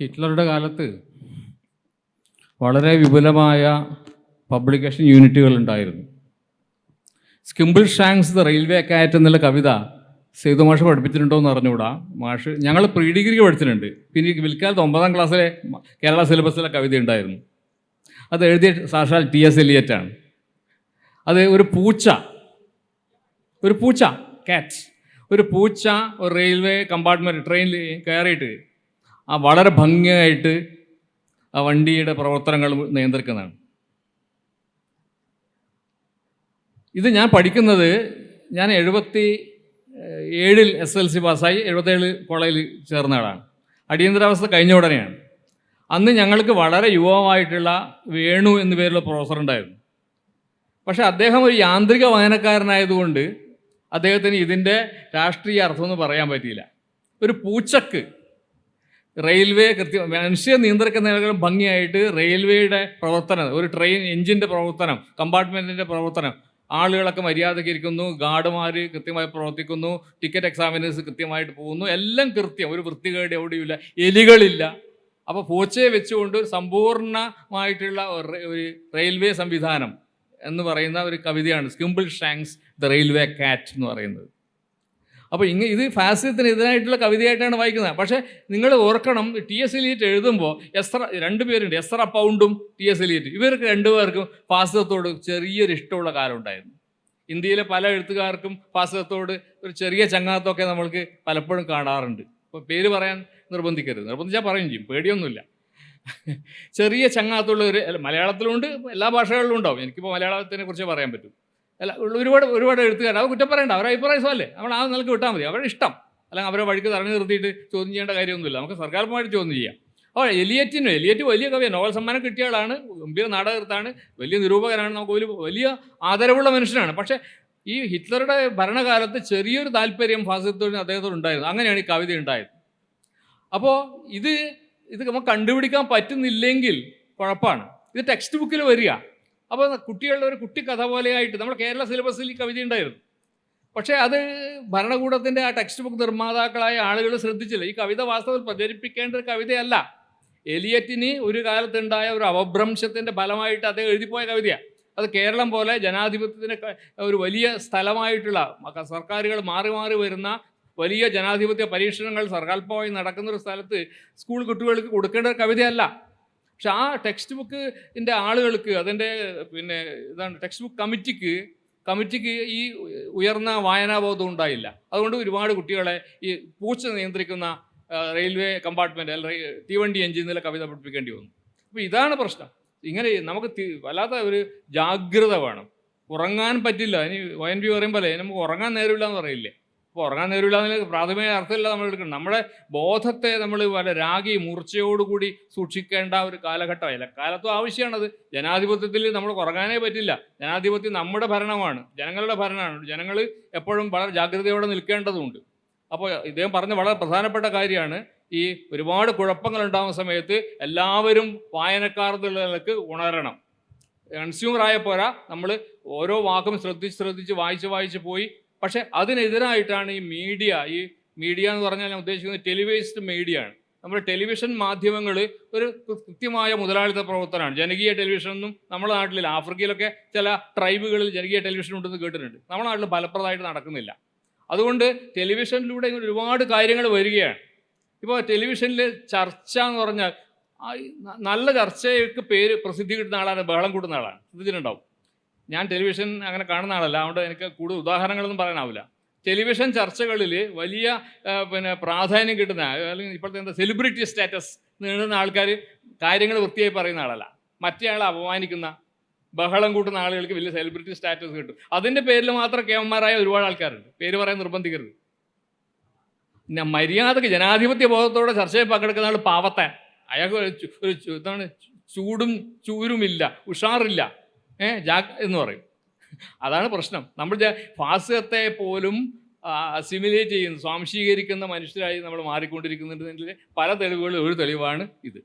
ഹിറ്റ്ലറുടെ കാലത്ത് വളരെ വിപുലമായ പബ്ലിക്കേഷൻ യൂണിറ്റുകൾ ഉണ്ടായിരുന്നു. സ്കിംബിൾ ഷാങ്സ് ദ റെയിൽവേ കാറ്റ് എന്നുള്ള കവിത സേതു മാഷ് പഠിപ്പിച്ചിട്ടുണ്ടോ എന്ന് അറിഞ്ഞുകൂടാ. മാഷ് ഞങ്ങൾ പ്രീ ഡിഗ്രിക്ക് പഠിച്ചിട്ടുണ്ട്. പിന്നെ വിൽക്കാലത്ത് ഒമ്പതാം ക്ലാസ്സിലെ കേരള സിലബസിലെ കവിത ഉണ്ടായിരുന്നു. അത് എഴുതിയ സാക്ഷാൽ ടി എസ് എലിയറ്റാണ് അത് ഒരു പൂച്ച ഒരു പൂച്ച കാറ്റ് ഒരു പൂച്ച ഒരു റെയിൽവേ കമ്പാർട്ട്മെന്റ് ട്രെയിനിൽ കയറിയിട്ട് ആ വളരെ ഭംഗിയായിട്ട് ആ വണ്ടിയുടെ പ്രവർത്തനങ്ങൾ നിയന്ത്രിക്കുന്നതാണ്. ഇത് ഞാൻ പഠിക്കുന്നത് ഞാൻ എഴുപത്തി ഏഴിൽ എസ് എൽ സി പാസ്സായി എഴുപത്തേഴ് കോളേജിൽ ചേർന്ന ആളാണ്. അടിയന്തരാവസ്ഥ കഴിഞ്ഞ ഉടനെയാണ്. അന്ന് ഞങ്ങൾക്ക് വളരെ യുവമായിട്ടുള്ള വേണു എന്നു പേരുള്ള പ്രൊഫസർ ഉണ്ടായിരുന്നു. പക്ഷേ അദ്ദേഹം ഒരു യാന്ത്രിക വായനക്കാരനായതുകൊണ്ട് അദ്ദേഹത്തിന് ഇതിന്റെ രാഷ്ട്രീയ അർത്ഥമൊന്നും പറയാൻ പറ്റിയില്ല. ഒരു പൂച്ചക്ക് റെയിൽവേ കൃത്യം മനുഷ്യ നിയന്ത്രിക്കുന്നതിനേക്കാളും ഭംഗിയായിട്ട് റെയിൽവേയുടെ പ്രവർത്തനം ഒരു ട്രെയിൻ എഞ്ചിന്റെ പ്രവർത്തനം കമ്പാർട്ട്മെന്റിന്റെ പ്രവർത്തനം ആളുകളൊക്കെ മര്യാദയ്ക്ക് ഇരിക്കുന്നു ഗാർഡുമാർ കൃത്യമായി പ്രവർത്തിക്കുന്നു ടിക്കറ്റ് എക്സാമിനേഴ്സ് കൃത്യമായിട്ട് പോകുന്നു എല്ലാം കൃത്യം ഒരു വൃത്തികേട് എവിടെയുമില്ല എലികളില്ല. അപ്പോൾ പൂച്ചയെ വെച്ചുകൊണ്ട് ഒരു സമ്പൂർണമായിട്ടുള്ള ഒരു റെയിൽവേ സംവിധാനം എന്ന് പറയുന്ന ഒരു കവിതയാണ് സ്കിംബിൾ ഷാങ്സ് ദ റെയിൽവേ കാറ്റ് എന്ന് പറയുന്നത്. അപ്പോൾ ഇങ്ങ ഇത് ഫാസിസത്തിന് എതിരായിട്ടുള്ള കവിതയായിട്ടാണ് വായിക്കുന്നത്. പക്ഷേ നിങ്ങൾ ഓർക്കണം ടി എസ് എലിയറ്റ് എഴുതുമ്പോൾ എസ്ര രണ്ട് പേരുണ്ട്. എസ്ര പൗണ്ടും ടി എസ് എലിയറ്റ് ഇവർക്ക് രണ്ടുപേർക്കും ഫാസിസത്തോട് ചെറിയൊരു ഇഷ്ടമുള്ള കാലം ഉണ്ടായിരുന്നു. ഇന്ത്യയിലെ പല എഴുത്തുകാർക്കും ഫാസിസത്തോട് ഒരു ചെറിയ ചങ്ങാത്തമൊക്കെ നമ്മൾക്ക് പലപ്പോഴും കാണാറുണ്ട്. അപ്പോൾ പേര് പറയാൻ നിർബന്ധിക്കരുത്. നിർബന്ധിച്ചാൽ പറയും ചെയ്യും. പേടിയൊന്നുമില്ല. ചെറിയ ചങ്ങാത്തുള്ള ഒരു മലയാളത്തിലുണ്ട് എല്ലാ ഭാഷകളിലും ഉണ്ടാവും. എനിക്കിപ്പോൾ മലയാളത്തിനെ കുറിച്ച് പറയാൻ പറ്റും. അല്ല ഒരുപാട് ഒരുപാട് എഴുത്തുകാർ അവർ കുറ്റം പറയണ്ട അവരുടെ അഭിപ്രായം സ്വല്ലേ നമ്മൾ ആ നിലയ്ക്ക് വിട്ടാൽ മതി. അവരുടെ ഇഷ്ടം. അല്ലെങ്കിൽ അവരെ വഴിക്ക് തറഞ്ഞു നിർത്തിയിട്ട് ചോദ്യം ചെയ്യേണ്ട കാര്യമൊന്നുമില്ല. നമുക്ക് സർക്കാർമായിട്ട് ചോദ്യം ചെയ്യാം. അപ്പോൾ എലിയറ്റിന് എലിയറ്റ് വലിയ കവിയാണ്. നോവൽ സമ്മാനം കിട്ടിയ ആളാണ് ഗംഭീര നാടകർത്താണ് വലിയ നിരൂപകനാണ്. നമുക്ക് വലിയ വലിയ ആദരവുള്ള മനുഷ്യനാണ്. പക്ഷേ ഈ ഹിറ്റ്ലറുടെ ഭരണകാലത്ത് ചെറിയൊരു താല്പര്യം ഫാസിസത്തോട് അദ്ദേഹത്തോട് ഉണ്ടായിരുന്നു. അങ്ങനെയാണ് ഈ കവിത ഉണ്ടായത്. അപ്പോൾ ഇത് ഇത് നമുക്ക് കണ്ടുപിടിക്കാൻ പറ്റുന്നില്ലെങ്കിൽ കുഴപ്പമാണ്. ഇത് ടെക്സ്റ്റ് ബുക്കിൽ വരിക. അപ്പോൾ കുട്ടികളുടെ ഒരു കുട്ടി കഥ പോലെയായിട്ട് നമ്മുടെ കേരള സിലബസിൽ ഈ കവിത ഉണ്ടായിരുന്നു. പക്ഷേ അത് ഭരണകൂടത്തിന്റെ ആ ടെക്സ്റ്റ് ബുക്ക് നിർമ്മാതാക്കളായ ആളുകൾ ശ്രദ്ധിച്ചില്ല. ഈ കവിത വാസ്തവത്തിൽ പ്രചരിപ്പിക്കേണ്ട ഒരു കവിതയല്ല. എലിയറ്റിന് ഒരു കാലത്തുണ്ടായ ഒരു അവഭ്രംശത്തിന്റെ ഫലമായിട്ട് അദ്ദേഹം എഴുതിപ്പോയ കവിതയാണ് അത് കേരളം പോലെ ജനാധിപത്യത്തിന് ഒരു വലിയ സ്ഥലമായിട്ടുള്ള സർക്കാരുകൾ മാറി മാറി വരുന്ന വലിയ ജനാധിപത്യ പരീക്ഷണങ്ങൾ സർഗാത്മകമായി നടക്കുന്ന ഒരു സ്ഥലത്ത് സ്കൂൾ കുട്ടികൾക്ക് കൊടുക്കേണ്ട കവിതയല്ല. പക്ഷെ ആ ടെക്സ്റ്റ് ബുക്കിന്റെ ആളുകൾക്ക് അതിന്റെ പിന്നെ ഇതാണ് ടെക്സ്റ്റ് ബുക്ക് കമ്മിറ്റിക്ക് കമ്മിറ്റിക്ക് ഈ ഉയർന്ന വായനാബോധം ഉണ്ടായില്ല. അതുകൊണ്ട് ഒരുപാട് കുട്ടികളെ ഈ പൂച്ച നിയന്ത്രിക്കുന്ന റെയിൽവേ കമ്പാർട്ട്മെന്റ് അല്ലെങ്കിൽ തീവണ്ടി എഞ്ചിനിലെ കവിത പഠിപ്പിക്കേണ്ടി വന്നു. അപ്പോൾ ഇതാണ് പ്രശ്നം. ഇങ്ങനെ നമുക്ക് വല്ലാത്ത ഒരു ജാഗ്രത വേണം. ഉറങ്ങാൻ പറ്റില്ല. ഇനി ഒ എൻ പി പറയും പോലെ നമുക്ക് ഉറങ്ങാൻ നേരമില്ല എന്ന് പറയില്ലേ? അപ്പോൾ ഉറങ്ങാൻ നേരമില്ല എന്നതിൽ പ്രാഥമിക അർത്ഥമില്ല നമ്മൾ എടുക്കണം നമ്മുടെ ബോധത്തെ നമ്മൾ വല്ല രാഗി മൂർച്ചയോടുകൂടി സൂക്ഷിക്കേണ്ട ഒരു കാലഘട്ടമല്ല കാലത്തും ആവശ്യമാണത്. ജനാധിപത്യത്തിൽ നമ്മൾ ഉറങ്ങാനേ പറ്റില്ല. ജനാധിപത്യം നമ്മുടെ ഭരണമാണ്. ജനങ്ങളുടെ ഭരണമാണ്. ജനങ്ങൾ എപ്പോഴും വളരെ ജാഗ്രതയോടെ നിൽക്കേണ്ടതുണ്ട്. അപ്പോൾ ഇദ്ദേഹം പറഞ്ഞ വളരെ പ്രധാനപ്പെട്ട കാര്യമാണ് ഈ ഒരുപാട് കുഴപ്പങ്ങൾ ഉണ്ടാകുന്ന സമയത്ത് എല്ലാവരും വായനക്കാർ എന്നുള്ള നിലയ്ക്ക് ഉണരണം. കൺസ്യൂമർ ആയ പോരാ. നമ്മൾ ഓരോ വാക്കും ശ്രദ്ധിച്ച് ശ്രദ്ധിച്ച് വായിച്ച് വായിച്ച് പോയി പക്ഷേ അതിനെതിരായിട്ടാണ് ഈ മീഡിയ ഈ മീഡിയ എന്ന് പറഞ്ഞാൽ ഞാൻ ഉദ്ദേശിക്കുന്നത് ടെലിവൈസ്ഡ് മീഡിയ ആണ്. നമ്മുടെ ടെലിവിഷൻ മാധ്യമങ്ങൾ ഒരു കൃത്യമായ മുതലാളിത്ത പ്രവർത്തനമാണ്. ജനകീയ ടെലിവിഷൻ ഒന്നും നമ്മുടെ നാട്ടിലില്ല. ആഫ്രിക്കയിലൊക്കെ ചില ട്രൈബുകളിൽ ജനകീയ ടെലിവിഷൻ ഉണ്ടെന്ന് കേട്ടിട്ടുണ്ട്. നമ്മുടെ നാട്ടിൽ ഫലപ്രദമായിട്ട് നടക്കുന്നില്ല. അതുകൊണ്ട് ടെലിവിഷനിലൂടെ ഇങ്ങനെ ഒരുപാട് കാര്യങ്ങൾ വരികയാണ്. ഇപ്പോൾ ടെലിവിഷനിൽ ചർച്ച എന്ന് പറഞ്ഞാൽ നല്ല ചർച്ചയ്ക്ക് പേര് പ്രസിദ്ധി കിട്ടുന്ന ആളാണ് ബഹളം കൂട്ടുന്ന ആളാണ്. ശ്രദ്ധിച്ചിട്ടുണ്ടാവും. ഞാൻ ടെലിവിഷൻ അങ്ങനെ കാണുന്ന ആളല്ല. അതുകൊണ്ട് എനിക്ക് കൂടുതൽ ഉദാഹരണങ്ങളൊന്നും പറയാനാവില്ല. ടെലിവിഷൻ ചർച്ചകളിൽ വലിയ പിന്നെ പ്രാധാന്യം കിട്ടുന്ന അല്ലെങ്കിൽ ഇപ്പോഴത്തെ എന്താ സെലിബ്രിറ്റി സ്റ്റാറ്റസ് നേടുന്ന ആൾക്കാർ കാര്യങ്ങൾ വൃത്തിയായി പറയുന്ന ആളല്ല. മറ്റേ ആളെ അപമാനിക്കുന്ന ബഹളം കൂട്ടുന്ന ആളുകൾക്ക് വലിയ സെലിബ്രിറ്റി സ്റ്റാറ്റസ് കിട്ടും. അതിന്റെ പേരിൽ മാത്രം കേമന്മാരായ ഒരുപാട് ആൾക്കാരുണ്ട്. പേര് പറയാൻ നിർബന്ധിക്കരുത്. പിന്നെ മര്യാദയ്ക്ക് ജനാധിപത്യ ബോധത്തോടെ ചർച്ചയിൽ പങ്കെടുക്കുന്ന ആൾ പാവത്തെ. അയാൾക്ക് ഒരു എന്താണ് ചൂടും ചൂരുമില്ല ഉഷാറില്ല. ഏ ജാഗ് എന്ന് പറയും. അതാണ് പ്രശ്നം. നമ്മൾ ഫാസ്കത്തെ പോലും അസിമിലേറ്റ് ചെയ്യുന്ന. സ്വാംശീകരിക്കുന്ന മനുഷ്യരായി നമ്മൾ മാറിക്കൊണ്ടിരിക്കുന്നതിന്റെ പല തെളിവുകളിൽ ഒരു തെളിവാണ് ഇത്.